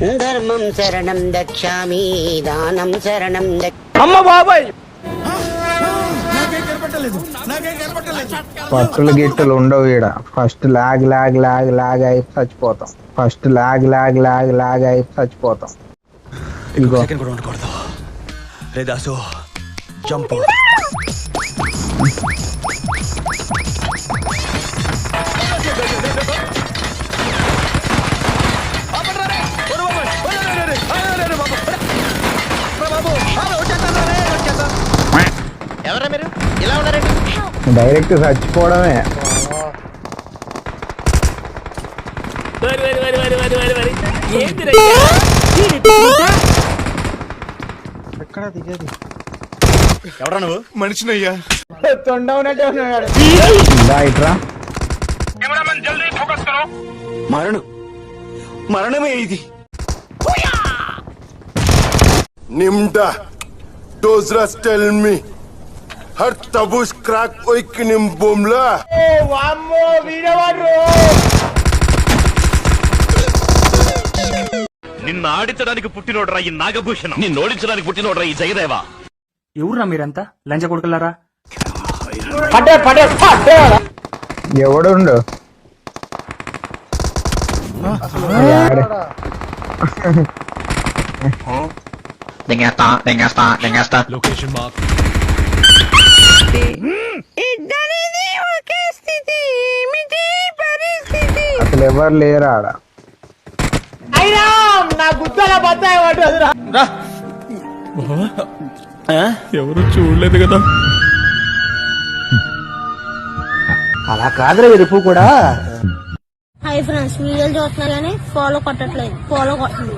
ధర్మం శరణం దక్షామి దానం శరణం అమ్మ బాబాయ్! పట్టులు గిట్టులు ఉండవు ఈడ. ఫస్ట్ లాగ్ లాగ్ లాగ్ లాగ్ అయి చచ్చిపోతాం. ఫస్ట్ లాగ్ లాగ్ లాగ్ లాగ్ అయి చచ్చిపోతాం. సెకండ్ కూడా ఉండకూడదు. రే దాసు జంప్ ఎవరా మీరు? ఇలా ఉన్నారండి? డైరెక్ట్ చచ్చిపోవడమే. ఎవరా నువ్వు? మనిషినయ్యా. దా ఇట్రా? మరణం. మరణమే ఇది. నిమ్డా డోజ్రస్ టెల్ మీ. హర్ తబుస్ క్రాక్ ఒయిక్ నిమ్ బొమ్లా నిన్ను ఆడించడానికి పుట్టినోడ్రా ఈ నాగభూషణం. నిన్ను ఓడించడానికి పుట్టినోడ్రా ఈ జయదేవ. ఎవర్రా మీరంతా? లంచ కొడుకులారా ఎవడుండు? యాడ- అసలు ఎవరు లేరు ఆడ? అలా కాదురా ఎరుపు కూడా. హాయ్ ఫ్రెండ్స్ వీడియోలు చూస్తున్నారు కానీ ఫాలో కొట్టట్లేదు. ఫాలో కొట్టండి